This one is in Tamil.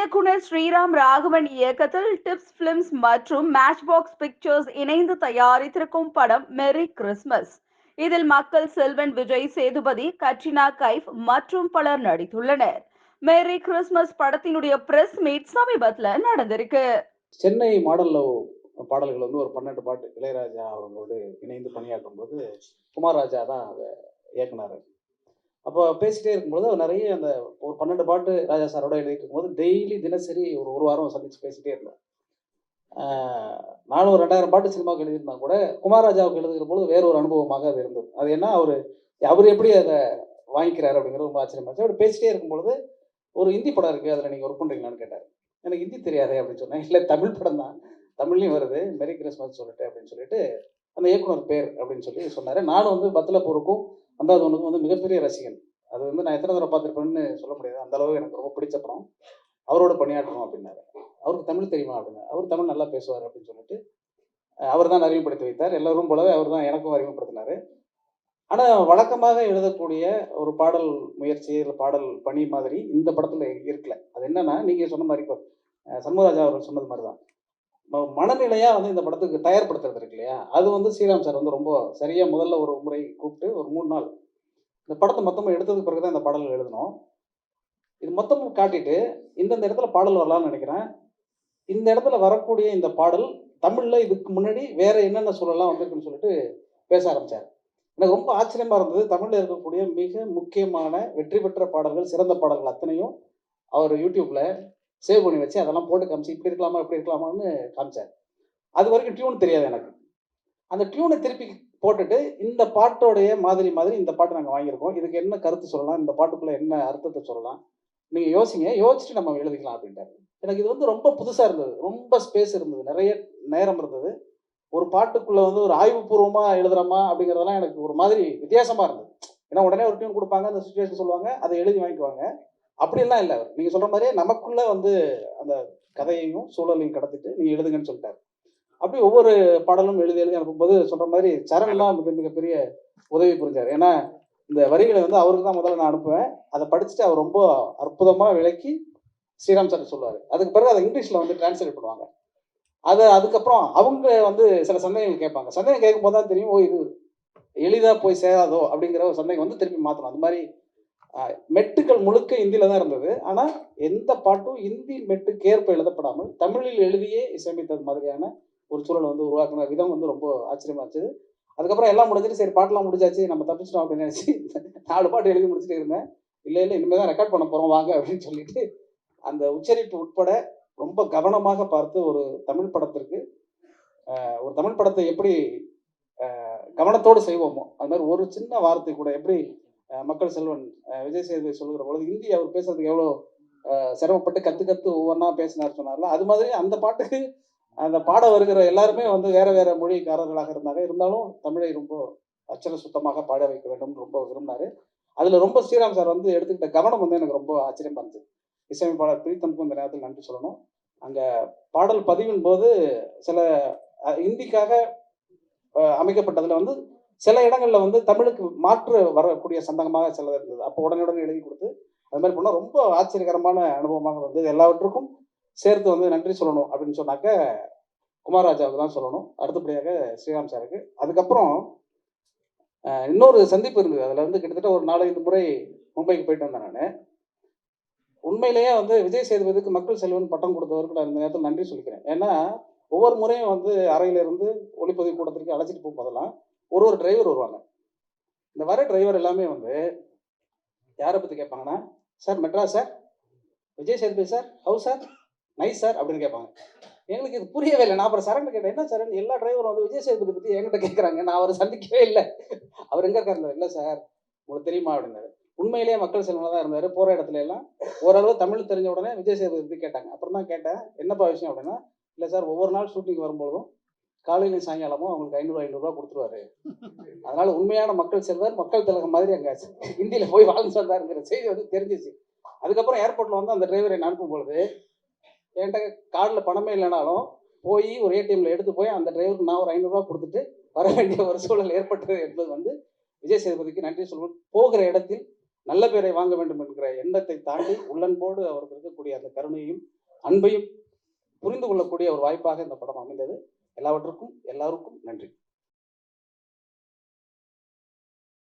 இயக்குனர் ஸ்ரீராம் ராகவன் இயக்கத்தில் டிப்ஸ் பிலிம்ஸ் மற்றும் மேட்ச் பாக்ஸ் பிக்சர்ஸ் இணைந்து தயாரித்திருக்கும் படம் மெரி கிறிஸ்மஸ் இதில் மக்கள் செல்வன் விஜய் சேதுபதி கட்ரினா கைஃப் மற்றும் பலர் நடித்துள்ளனர். மேரி கிறிஸ்மஸ் படத்தினுடைய பிரஸ் மீட் சமீபத்துல நடந்திருக்கு. சென்னை மாடல்ல பாடல்கள் வந்து ஒரு பன்னெண்டு பாட்டு இளையராஜா அவர்களோடு இணைந்து பணியாற்றும் போது குமார் ராஜா தான் அதை இயக்குனார். அப்போ பேசிட்டே இருக்கும்போது அவர் நிறைய அந்த ஒரு பன்னெண்டு பாட்டு ராஜா சாரோட எழுதிட்டு இருக்கும்போது டெய்லி தினசரி ஒரு ஒரு வாரம் சந்திச்சு பேசிட்டே இருந்தேன் நானும் ஒரு ரெண்டாயிரம் பாட்டு சினிமாவுக்கு எழுதியிருந்தா கூட குமாரராஜாவுக்கு எழுதுகிற போது வேற ஒரு அனுபவமாக அது இருந்தது. அது என்ன அவர் அவர் எப்படி அதை வாங்கிக்கிறாரு அப்படிங்கிறது ரொம்ப ஆச்சரியமாச்சு அவர் பேசிட்டே இருக்கும்பொழுது ஒரு ஹிந்தி படம் இருக்குது அதில் நீங்கள் ஒர்க் பண்ணுறீங்களான்னு கேட்டார். எனக்கு ஹிந்தி தெரியாதே அப்படின்னு சொன்னேன். இல்லை தமிழ் படம் தான். தமிழ்லையும் வருது. மெரி கிறிஸ்மஸ் சொல்லிட்டு அப்படின்னு சொல்லிட்டு அந்த இயக்குனர் பேர் அப்படின்னு சொல்லி சொன்னார். நானும் வந்து பத்தலப்பூருக்கும் அந்தாதவனுக்கும் வந்து மிகப்பெரிய ரசிகன். அது வந்து நான் எத்தனை தடவை பார்த்துருப்பேன்னு சொல்ல முடியாது. அந்த அளவுக்கு எனக்கு ரொம்ப பிடிச்ச படம். அவரோட பணியாற்றணும் அப்படின்னாரு. அவருக்கு தமிழ் தெரியுமா அப்படின்னு. அவர் தமிழ் நல்லா பேசுவார் அப்படின்னு சொல்லிட்டு அவர் தான் அறிமுகப்படுத்தி வைத்தார். எல்லோரும் போலவே அவர் தான் எனக்கும் அறிமுகப்படுத்தினார். ஆனால் வழக்கமாக எழுதக்கூடிய ஒரு பாடல் முயற்சி இல்லை பாடல் பணி மாதிரி இந்த படத்தில் இருக்கல. அது என்னன்னா நீங்கள் சொன்ன மாதிரி இப்போ சண்முகராஜா அவர்கள் சொன்னது மாதிரி தான் மனநிலையாக வந்து இந்த படத்துக்கு தயார்படுத்துறது இருக்கு இல்லையா? அது வந்து ஸ்ரீராம் சார் வந்து ரொம்ப சரியாக முதல்ல ஒரு முறை கூப்பிட்டு ஒரு மூணு நாள் இந்த படத்தை மொத்தமாக எடுத்ததுக்கு பிறகு தான் இந்த பாடல் எழுதணும். இது மொத்தமும் காட்டிட்டு இந்தந்த இடத்துல பாடல் வரலாம்னு நினைக்கிறேன். இந்த இடத்துல வரக்கூடிய இந்த பாடல் தமிழில் இதுக்கு முன்னாடி வேற என்னென்ன சூழலாம் வந்திருக்குன்னு சொல்லிட்டு பேச ஆரம்பித்தார் எனக்கு ரொம்ப ஆச்சரியமாக இருந்தது. தமிழில் இருக்கக்கூடிய மிக முக்கியமான வெற்றி பெற்ற பாடல்கள் சிறந்த பாடல்கள் அத்தனையும் அவர் யூடியூப்பில் சேவ் பண்ணி வச்சு அதெல்லாம் போட்டு காமிச்சு இப்படி இருக்கலாமா இப்படி இருக்கலாமான்னு காமிச்சார். அது வரைக்கும் டியூன் தெரியாது எனக்கு. அந்த டியூனை திருப்பி போட்டுட்டு இந்த பாட்டோடைய மாதிரி மாதிரி இந்த பாட்டு நாங்கள் வாங்கியிருக்கோம். இதுக்கு என்ன கருத்து சொல்லலாம் இந்த பாட்டுக்குள்ளே என்ன அர்த்தத்தை சொல்லலாம் நீங்கள் யோசிங்க. யோசிச்சுட்டு நம்ம எழுதிக்கலாம் அப்படின்ட்டாரு. எனக்கு இது வந்து ரொம்ப புதுசாக இருந்தது. ரொம்ப ஸ்பேஸ் இருந்தது. நிறைய நேரம் இருந்தது. ஒரு பாட்டுக்குள்ளே வந்து ஒரு ஆய்வுபூர்வமாக எழுதுறோமா அப்படிங்கிறதெல்லாம் எனக்கு ஒரு மாதிரி வித்தியாசமாக இருந்தது. ஏன்னா உடனே ஒரு டியூன் கொடுப்பாங்க அந்த சுச்சுவேஷன் சொல்லுவாங்க அதை எழுதி வாங்கிக்குவாங்க. அப்படியெல்லாம் இல்லை அவர். நீங்கள் சொல்கிற மாதிரியே நமக்குள்ளே வந்து அந்த கதையையும் சூழலையும் கடத்திட்டு நீங்கள் எழுதுங்கன்னு சொல்லிட்டாரு. அப்படி ஒவ்வொரு பாடலும் எழுதி எழுதி அனுப்பும்போது சொல்கிற மாதிரி சரண்லாம் மிக மிகப்பெரிய உதவி புரிஞ்சார். ஏன்னா இந்த வரிகளை வந்து அவருக்கு தான் முதல்ல நான் அனுப்புவேன். அதை படிச்சுட்டு அவர் ரொம்ப அற்புதமாக விளக்கி ஸ்ரீராம் சார் சொல்லுவார். அதுக்கு பிறகு அதை இங்கிலீஷில் வந்து டிரான்ஸ்லேட் பண்ணுவாங்க. அதை அதுக்கப்புறம் அவங்க வந்து சில சந்தேகங்கள் கேட்பாங்க. சந்தேகம் கேட்கும்போது தான் தெரியும் ஓ இது எளிதாக போய் சேராதோ அப்படிங்கிற ஒரு சந்தேகம் வந்து திருப்பி மாற்றணும் அந்த மாதிரி மெட்டுக்கள் முழுக்க இந்தியில தான் இருந்தது. ஆனால் எந்த பாட்டும் இந்தி மெட்டுக்கேற்ப எழுதப்படாமல் தமிழில் எழுதியே இசையமைத்தது மாதிரியான ஒரு சூழலை வந்து உருவாக்குன விதம் வந்து ரொம்ப ஆச்சரியமா இருந்துச்சு. அதுக்கப்புறம் எல்லாம் முடிஞ்சிட்டு சரி பாட்டெல்லாம் முடிஞ்சாச்சு நம்ம தப்பிச்சிட்டோம் அப்படின்னு நினச்சி நாலு பாட்டு எழுதி முடிச்சுட்டு இருந்தேன். இல்லை இல்லை இனிமேல் தான் ரெக்கார்ட் பண்ண போகிறோம் வாங்க அப்படின்னு சொல்லிட்டு அந்த உச்சரிப்பு உட்பட ரொம்ப கவனமாக பார்த்து ஒரு தமிழ் படத்திற்கு ஒரு தமிழ் படத்தை எப்படி கவனத்தோடு செய்வோமோ அது மாதிரி ஒரு சின்ன வார்த்தை கூட எப்படி மக்கள் செல்வன் விஜய் சேதுபதி சொல்லுகிற பொழுது ஹிந்தி அவர் பேசுறதுக்கு எவ்வளோ சிரமப்பட்டு கற்று கற்று ஒவ்வொன்றா பேசினார் சொன்னார்ல. அது மாதிரி அந்த பாட்டுக்கு அந்த பாட வருகிற எல்லாருமே வந்து வேற வேற மொழிக்காரர்களாக இருந்தாங்க. இருந்தாலும் தமிழை ரொம்ப அச்சர சுத்தமாக பாட வைக்க வேண்டும் ரொம்ப விரும்பினாரு. அதுல ரொம்ப ஸ்ரீராம் சார் வந்து எடுத்துக்கிட்ட கவனம் வந்து எனக்கு ரொம்ப ஆச்சரியமா இருந்துச்சு. இசையமைப்பாளர் பிரீத்தமுக்கும் இந்த நேரத்தில் நன்றி சொல்லணும். அங்க பாடல் பதிவின் போது சில ஹிந்திக்காக இந்திக்காக அமைக்கப்பட்டதுல வந்து சில இடங்களில் வந்து தமிழுக்கு மாற்று வரக்கூடிய சந்தகமாக சிலது இருந்தது. அப்போ உடனே எழுதி கொடுத்து அது மாதிரி பண்ணால் ரொம்ப ஆச்சரியகரமான அனுபவமாக வந்து எல்லாவற்றுக்கும் சேர்த்து வந்து நன்றி சொல்லணும் அப்படின்னு சொன்னாக்க குமாரராஜாவுக்கு தான் சொல்லணும். அடுத்தபடியாக ஸ்ரீராம் சாருக்கு. அதுக்கப்புறம் இன்னொரு சந்திப்பு இருந்தது. அதில் வந்து கிட்டத்தட்ட ஒரு நாலஞ்சு முறை மும்பைக்கு போயிட்டு வந்தேன் நான். உண்மையிலேயே வந்து விஜய் சேதுபதிக்கு மக்கள் செல்வன் பட்டம் கொடுத்தவருக்கு நான் இந்த நேரத்தில் நன்றி சொல்லிக்கிறேன். ஏன்னா ஒவ்வொரு முறையும் வந்து அறையிலிருந்து ஒளிப்பதிவு கூடத்திற்கு அழைச்சிட்டு போகும்போதெல்லாம் ஒரு ஒரு டிரைவர் வருவாங்க. இந்த வர டிரைவர் எல்லாமே வந்து யாரை பற்றி கேட்பாங்கன்னா sir Madras sir Vijay Sethupathi sir how sir nice sir அப்படின்னு கேட்பாங்க எங்களுக்கு இது புரியவே இல்லை. நான் அப்புறம் சரண்டு கேட்டேன் என்ன சார் எல்லா டிரைவரும் வந்து விஜய் சேதுபதி பற்றி என்கிட்ட கேட்குறாங்க நான் அவரை சந்திக்கவே இல்லை. அவர் எங்கே இருக்காரு? இல்லை சார் உங்களுக்கு தெரியுமா? அப்படின்னாரு. உண்மையிலேயே மக்கள் செல்வனாக தான் இருந்தார். போகிற இடத்துல எல்லாம் ஓரளவு தமிழ் தெரிஞ்ச உடனே விஜய் சேதுபதி பற்றி கேட்டாங்க. அப்புறம் தான் கேட்டேன் என்னப்பா விஷயம்? அப்படின்னா இல்லை சார் ஒவ்வொரு நாள் ஷூட்டிங் வரும்பொழுதும் காலையிலையும் சாயங்காலமும் அவங்களுக்கு ஐநூறு ஐநூறுரூவா கொடுத்துருவாரு. அதனால உண்மையான மக்கள் செல்வர் மக்கள் திலகம் மாதிரி அங்கே இந்தியில போய் வாழ்ந்து வந்தாருங்கிற செய்தி வந்து தெரிஞ்சிச்சு. அதுக்கப்புறம் ஏர்போர்ட்ல வந்து அந்த டிரைவரை அனுப்பும் பொழுது என்கிட்ட கார்டில் பணமே இல்லைனாலும் போய் ஒரு ஏடிஎம்ல எடுத்து போய் அந்த டிரைவருக்கு நான் ஒரு ஐநூறுரூவா கொடுத்துட்டு வர வேண்டிய ஒரு சூழல் ஏற்பட்டது என்பது வந்து விஜய் சேதுபதிக்கு நன்றி சொல்வது போகிற இடத்தில் நல்ல பேரை வாங்க வேண்டும் என்கிற எண்ணத்தை தாண்டி உள்ளன்போடு அவருக்கு இருக்கக்கூடிய அந்த கருணையும் அன்பையும் புரிந்து கொள்ளக்கூடிய ஒரு வாய்ப்பாக இந்த படம் அமைந்தது. எல்லாவற்றுக்கும் எல்லாருக்கும் நன்றி.